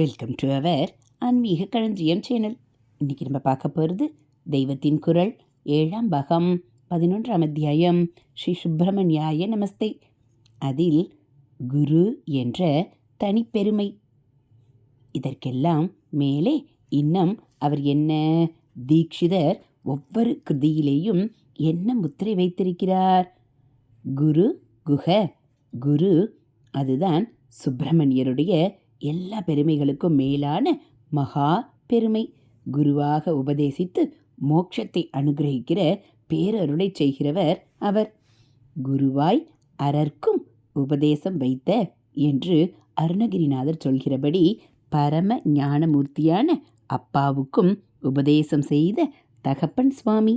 Welcome to our ஆன்மீக களஞ்சியம் channel இன்றைக்கி நம்ம பார்க்க போகிறது தெய்வத்தின் குரல் ஏழாம் பகம் பதினொன்றாம் அத்தியாயம் ஸ்ரீ சுப்பிரமணியாய நமஸ்தே. அதில் குரு என்ற தனிப்பெருமை. இதற்கெல்லாம் மேலே இன்னும் அவர் என்ன தீக்ஷிதர் ஒவ்வொரு கிருதியிலேயும் என்ன முத்திரை வைத்திருக்கிறார்? குரு குஹ குரு அதுதான் சுப்பிரமணியருடைய எல்லா பெருமைகளுக்கும் மேலான மகா பெருமை. குருவாக உபதேசித்து மோட்சத்தை அனுகிரகிக்கிற பேரருளை செய்கிறவர் அவர். குருவாய் அரர்க்கும் உபதேசம் வைத்த என்று அருணகிரிநாதர் சொல்கிறபடி பரம ஞானமூர்த்தியான அப்பாவுக்கும் உபதேசம் செய்த தகப்பன் சுவாமி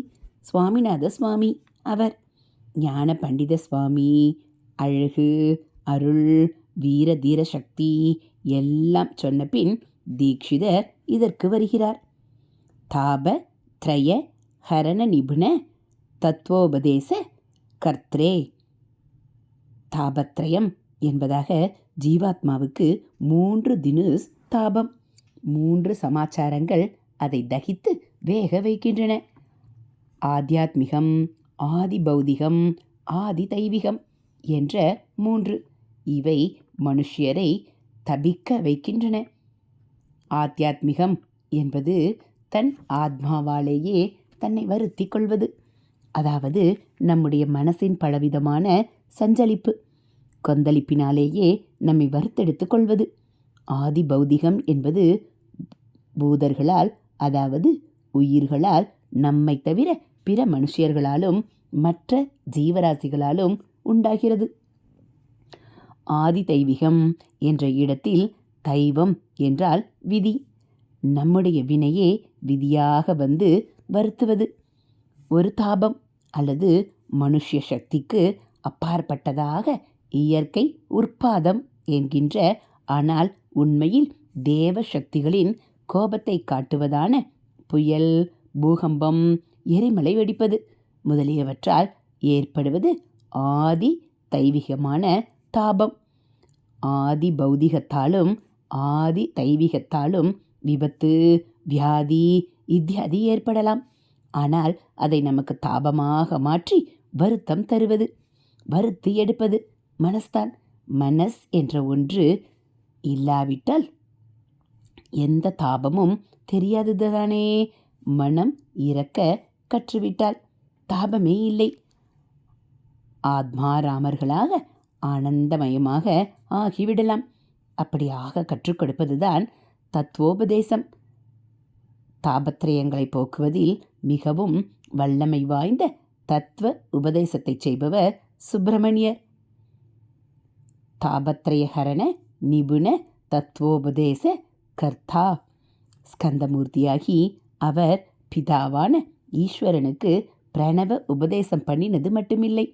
சுவாமிநாத சுவாமி அவர். ஞான பண்டித சுவாமி அழகு அருள் வீர தீர சக்தி எல்லாம் சொன்ன பின் தீக்ஷிதர் இதற்கு வருகிறார். தாப திரய ஹரண நிபுண தத்துவோபதேச கர்த்ரே தாபத்ரயம் என்பதாக ஜீவாத்மாவுக்கு மூன்று தினுஸ் தாபம். மூன்று சமாச்சாரங்கள் அதை தகித்து வேக வைக்கின்றன. ஆத்தியாத்மிகம் ஆதி பௌதிகம் ஆதி தெய்வீகம் என்ற மூன்று. இவை மனுஷியரை தபிக்க வைக்கின்றன. ஆத்தியாத்மிகம் என்பது தன் ஆத்மாவாலேயே தன்னை வருத்தி கொள்வது. அதாவது நம்முடைய மனசின் பலவிதமான சஞ்சலிப்பு. கொந்தளிப்பினாலேயே நம்மை வறுத்தெடுத்து கொள்வது. ஆதி பௌதிகம் என்பது பூதர்களால் அதாவது உயிர்களால் நம்மை தவிர பிற மனுஷியர்களாலும் மற்ற ஜீவராசிகளாலும் உண்டாகிறது. ஆதி தெய்வீகம் என்ற இடத்தில் தெய்வம் என்றால் விதி. நம்முடைய வினையே விதியாக வந்து வருத்துவது. ஒரு தாபம் அல்லது மனுஷ சக்திக்கு அப்பாற்பட்டதாக இயற்கை உற்பாதம் என்கின்ற ஆனால் உண்மையில் தேவ சக்திகளின் கோபத்தை காட்டுவதான புயல் பூகம்பம் எரிமலை வெடிப்பது முதலியவற்றால் ஏற்படுவது ஆதி தெய்வீகமான தாபம். ஆதி பௌதிகத்தாலும் ஆதி தெய்வீகத்தாலும் விபத்து வியாதி இத்தியாதி ஏற்படலாம். ஆனால் அதை நமக்கு தாபமாக மாற்றி வருத்தம் தருவது வருத்தி எடுப்பது மனஸ்தான். மனஸ் என்ற ஒன்று இல்லாவிட்டால் எந்த தாபமும் தெரியாததுதானே? மனம் இறக்க கற்றுவிட்டால் தாபமே இல்லை. ஆத்மாராமர்களாக ஆனந்தமயமாக ஆகிவிடலாம். அப்படியாக கற்றுக் கொடுப்பதுதான் தத்துவோபதேசம். தாபத்திரயங்களை போக்குவதில் மிகவும் வல்லமை வாய்ந்த தத்துவ உபதேசத்தை செய்பவர் சுப்பிரமணியர். தாபத்ரயஹரண நிபுண தத்துவோபதேச கர்த்தா. ஸ்கந்தமூர்த்தியாகி அவர் பிதாவான ஈஸ்வரனுக்கு பிரணவ உபதேசம் பண்ணினது மட்டுமில்லை.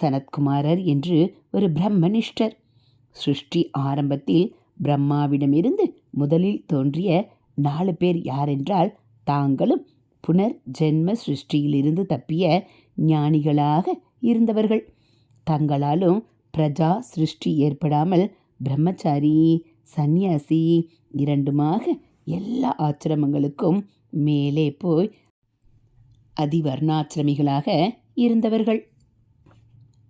சனத்குமாரர் என்று ஒரு பிரம்மனிஷ்டர். சிருஷ்டி ஆரம்பத்தில் பிரம்மாவிடமிருந்து முதலில் தோன்றிய நாலு பேர் யாரென்றால் தாங்களும் புனர் ஜென்ம சிருஷ்டியிலிருந்து தப்பிய ஞானிகளாக இருந்தவர்கள். தங்களாலும் பிரஜா சிருஷ்டி ஏற்படாமல் பிரம்மச்சாரி சந்நியாசி இரண்டுமாக எல்லா ஆச்சிரமங்களுக்கும் மேலே போய் அதிவர்ணாச்சிரமிகளாக இருந்தவர்கள்.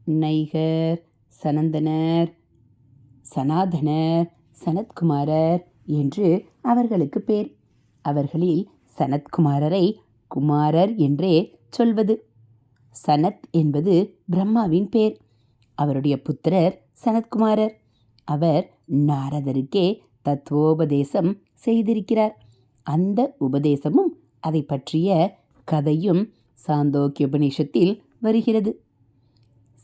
நைகர் சனந்தனர் சனாதனர் சனத்குமாரர் என்று அவர்களுக்கு பேர். அவர்களில் சனத்குமாரரை குமாரர் என்றே சொல்வது. சனத் என்பது பிரம்மாவின் பேர். அவருடைய புத்திரர் சனத்குமாரர். அவர் நாரதருக்கே தத்துவோபதேசம் செய்திருக்கிறார். அந்த உபதேசமும் அதை பற்றிய கதையும் சாந்தோக்கிய உபநிஷத்தில் வருகிறது.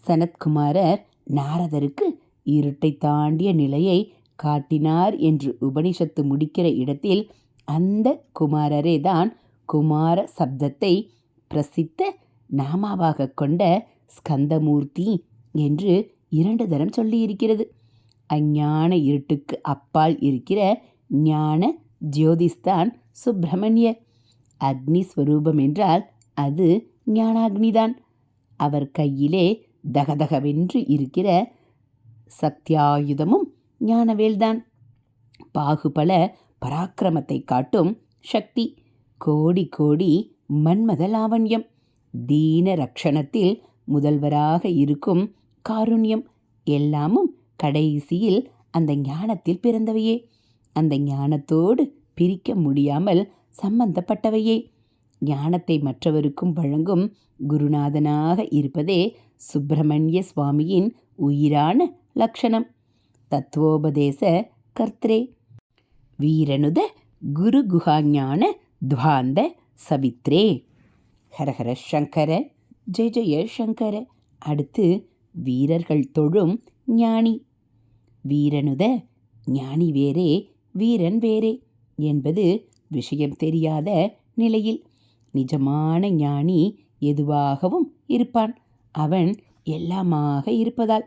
சனத்குமாரர் நாரதருக்கு இருட்டை தாண்டிய நிலையை காட்டினார் என்று உபனிஷத்து முடிக்கிற இடத்தில் அந்த குமாரரே தான் குமார சப்தத்தை பிரசித்த நாமாவாக கொண்ட ஸ்கந்தமூர்த்தி என்று இரண்டு தரம் சொல்லியிருக்கிறது. அஞ்ஞான இருட்டுக்கு அப்பால் இருக்கிற ஞான ஜோதிஸ்தான் சுப்பிரமணியர் அக்னி ஸ்வரூபம் என்றால் அது ஞானாக்னிதான். அவர் கையிலே தகதகவென்று இருக்கிற சத்தியாயுதமும் ஞானவேல்தான். பாகுபல பராக்கிரமத்தை காட்டும் சக்தி கோடி கோடி மன்மத லாவண்யம். தீன ரக்ஷணத்தில் முதல்வராக இருக்கும் காருண்யம் எல்லாமும் கடைசியில் அந்த ஞானத்தில் பிறந்தவையே. அந்த ஞானத்தோடு பிரிக்க முடியாமல் சம்பந்தப்பட்டவையே. ஞானத்தை மற்றவருக்கும் வழங்கும் குருநாதனாக இருப்பதே சுப்பிரமணிய சுவாமியின் உயிரான லக்ஷணம். தத்துவோபதேச கர்த்தரே. வீரனுத குரு குஹாஞான துவாந்த சவித்ரே. ஹரஹர சங்கர ஜெய ஜெய சங்கர. அடுத்து வீரர்கள் தொழும் ஞானி. வீரனுத ஞானி வேறே வீரன் வேறே என்பது விஷயம் தெரியாத நிலையில் நிஜமான ஞானி எதுவாகவும் இருப்பான். அவன் எல்லாமாக இருப்பதால்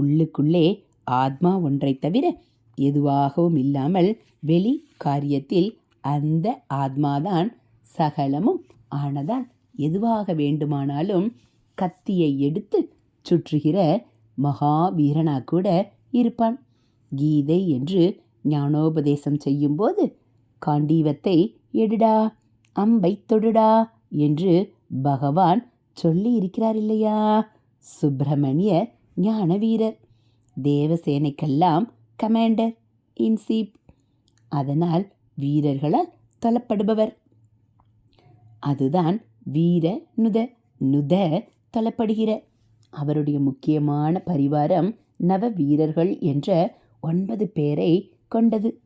உள்ளுக்குள்ளே ஆத்மா ஒன்றைத் தவிர எதுவாகவும் இல்லாமல் வெளி காரியத்தில் அந்த ஆத்மாதான் சகலமும் ஆனதால் எதுவாக வேண்டுமானாலும் கத்தியை எடுத்து சுற்றுகிற மகாவீரனா கூட இருப்பான். கீதை என்று ஞானோபதேசம் செய்யும்போது காண்டீவத்தை எடுடா அம்பை தொடுடா என்று பகவான் சொல்லி இருக்கிறார் இல்லையா சுப்பிரமணிய ஞான வீரர் தேவசேனைக்கெல்லாம் கமாண்டர் இன்சீப் அதனால் வீரர்களால் தொலப்படுபவர் அதுதான் வீர நுத நுத தொலப்படுகிற அவருடைய முக்கியமான பரிவாரம் நவ வீரர்கள் என்ற ஒன்பது பேரை கொண்டது.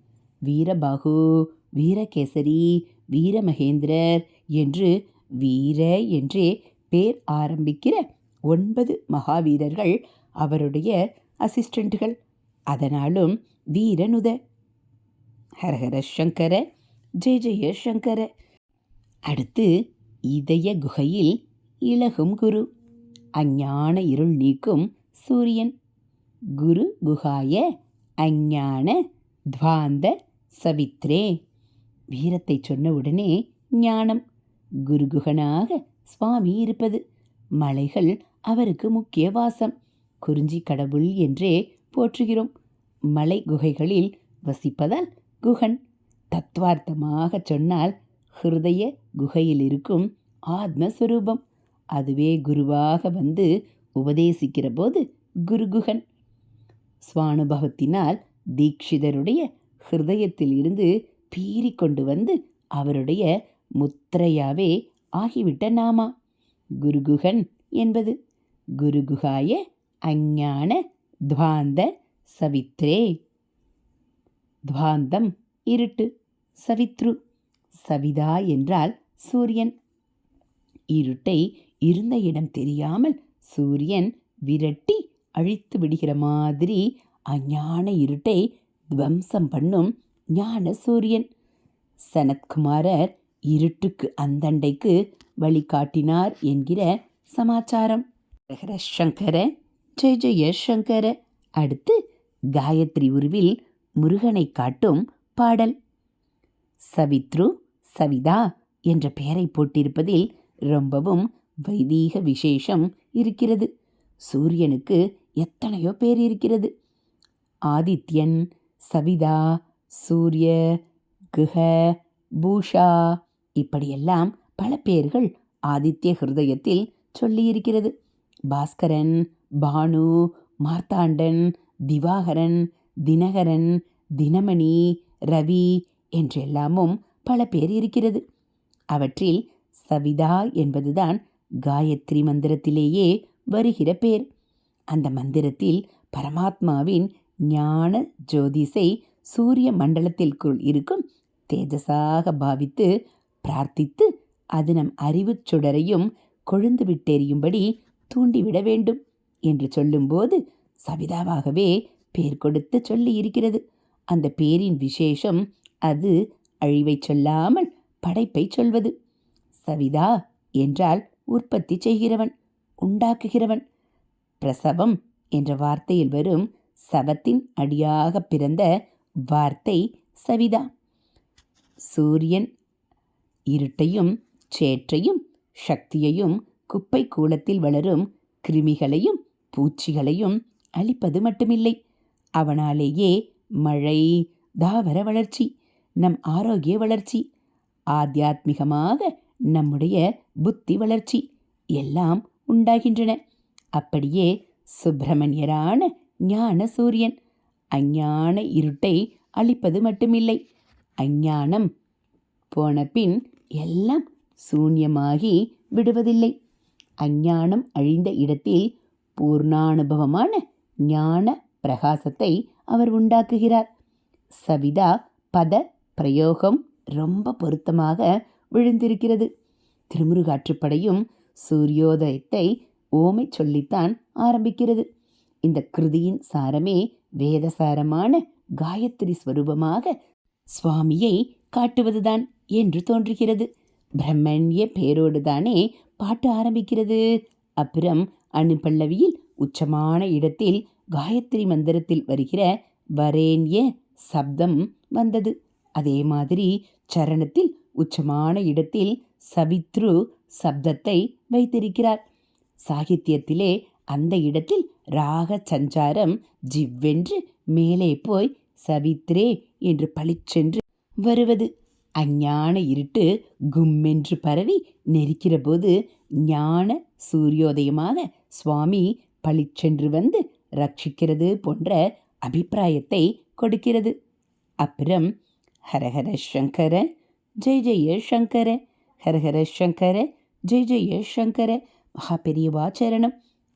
வீரபாகு வீரகேசரி வீரமகேந்திரர் என்று வீர என்றே பேர் ஆரம்பிக்கிற ஒன்பது மகாவீரர்கள் அவருடைய அசிஸ்டண்ட்டுகள் அதனாலும் வீரனுத ஹரஹர சங்கர ஜெய ஜெய சங்கர. அடுத்து இதய குகையில் இலகும் குரு அஞ்ஞான இருள் நீக்கும் சூரியன். குரு குகாய அஞ்ஞான துவாந்த சவித்ரே. வீரத்தை சொன்ன உடனே ஞானம் குருகுகனாக சுவாமி இருப்பது. மலைகள் அவருக்கு முக்கிய வாசம். குறிஞ்சி கடவுள் என்றே போற்றுகிறோம். மலை குகைகளில் வசிப்பதால் குகன். தத்வார்த்தமாக சொன்னால் ஹிருதய குகையில் இருக்கும் ஆத்மஸ்வரூபம். அதுவே குருவாக வந்து உபதேசிக்கிற போது குருகுகன். சுவானுபவத்தினால் தீட்சிதருடைய ஹிருதயத்தில் இருந்து பீறிக்கொண்டு வந்து அவருடைய முத்திரையாவே ஆகிவிட்ட நாமா? குருகுகன் என்பது குருகுகாய அஞ்ஞான துவாந்த சவித்ரே. துவாந்தம் இருட்டு சவித்ரு சவிதா என்றால் சூரியன். இருட்டை இருந்த இடம் தெரியாமல் சூரியன் விரட்டி அழித்து விடுகிற மாதிரி அஞ்ஞான இருட்டை துவம்சம் பண்ணும் ஞான சூரியன். சனத்குமாரர் இருட்டுக்கு அந்தண்டைக்கு வழிகாட்டினார் என்கிற சமாச்சாரம். ஹர சங்கர ஜெய ஜெய சங்கர அடுத்து காயத்ரி உருவில் முருகனை காட்டும் பாடல். சவித்ரு சவிதா என்ற பெயரை போட்டிருப்பதில் ரொம்பவும் வைதீக விசேஷம் இருக்கிறது. சூரியனுக்கு எத்தனையோ பேர் இருக்கிறது. ஆதித்யன் சவிதா சூரிய குஹ பூஷா இப்படியெல்லாம் பல பேர்கள் ஆதித்ய ஹிருதயத்தில் சொல்லியிருக்கிறது. பாஸ்கரன் பானு மார்த்தாண்டன் திவாகரன் தினகரன் தினமணி ரவி என்றெல்லாமும் பல பேர் இருக்கிறது. அவற்றில் சவிதா என்பதுதான் காயத்ரி மந்திரத்திலேயே வருகிற பேர். அந்த மந்திரத்தில் பரமாத்மாவின் ஞான ஜோதிஷை சூரிய மண்டலத்திற்குள் இருக்கும் தேஜஸாக பாவித்து பிரார்த்தித்து அது நம் அறிவுச் சுடரையும் கொழுந்து விட்டெறியும்படி தூண்டிவிட வேண்டும் என்று சொல்லும்போது சவிதாவாகவே பேர் கொடுத்து சொல்லி இருக்கிறது அந்த பேரின் விசேஷம் அது அழிவைச் சொல்லாமல் படைப்பை சொல்வது. சவிதா என்றால் உற்பத்தி செய்கிறவன் உண்டாக்குகிறவன். பிரசவம் என்ற வார்த்தையில் வரும் சவத்தின் அடியாக பிறந்த வார்த்தை சவிதா. சூரியன் இருட்டையும் சேற்றையும் சக்தியையும் குப்பை கூலத்தில் வளரும் கிருமிகளையும் பூச்சிகளையும் அழிப்பது மட்டுமில்லை. அவனாலேயே மழை தாவர வளர்ச்சி நம் ஆரோக்கிய வளர்ச்சி ஆத்தியாத்மிகமாக நம்முடைய புத்தி வளர்ச்சி எல்லாம் உண்டாகின்றன. அப்படியே சுப்பிரமணியரான ஞான சூரியன் அஞ்ஞான இருட்டை அழிப்பது மட்டுமில்லை. அஞ்ஞானம் போன பின் எல்லாம் சூன்யமாகி விடுவதில்லை. அஞ்ஞானம் அழிந்த இடத்தில் பூர்ணானுபவமான ஞான பிரகாசத்தை அவர் உண்டாக்குகிறார். சவிதா பத பிரயோகம் ரொம்ப பொருத்தமாக விழுந்திருக்கிறது. திருமுருகாற்றுப்படையும் சூரியோதயத்தை ஓமை சொல்லித்தான் ஆரம்பிக்கிறது. இந்த கிருதியின் சாரமே வேதசாரமான காயத்ரி ஸ்வரூபமாக சுவாமியை காட்டுவதுதான். என்று தோன்றுகிறது. பிரம்மண்ய பேரோடுதானே பாட்டு ஆரம்பிக்கிறது. அப்புறம் அணுப்பல்லவியில் உச்சமான இடத்தில் காயத்ரி மந்திரத்தில் வருகிற வரேண்ய சப்தம் வந்தது. அதே மாதிரி சரணத்தில் உச்சமான இடத்தில் சவித்ரு சப்தத்தை வைத்திருக்கிறார். சாகித்யத்திலே அந்த இடத்தில் ராக சஞ்சாரம் ஜிவ்வென்று மேலே போய் சவித்ரே என்று பளிச்சென்று வருவது. அஞ்ஞான இருட்டு கும்மென்று பரவி நெரிக்கிற போது ஞான சூரியோதயமாக சுவாமி பளிச்சென்று வந்து ரட்சிக்கிறது போன்ற அபிப்பிராயத்தை கொடுக்கிறது. அப்புறம் ஹரஹர சங்கர ஜெய் ஜெய சங்கர ஹரஹர சங்கர ஜெய் ஜெய சங்கர மகா பெரியவாச்சரணம்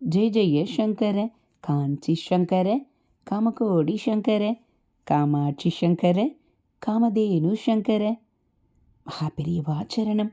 ஜெய ஜெய சங்கர காஞ்சி சங்கர காமகோடி சங்கர காமாட்சி சங்கர காமதேனு சங்கர மகாபெரியவாச்சரணம்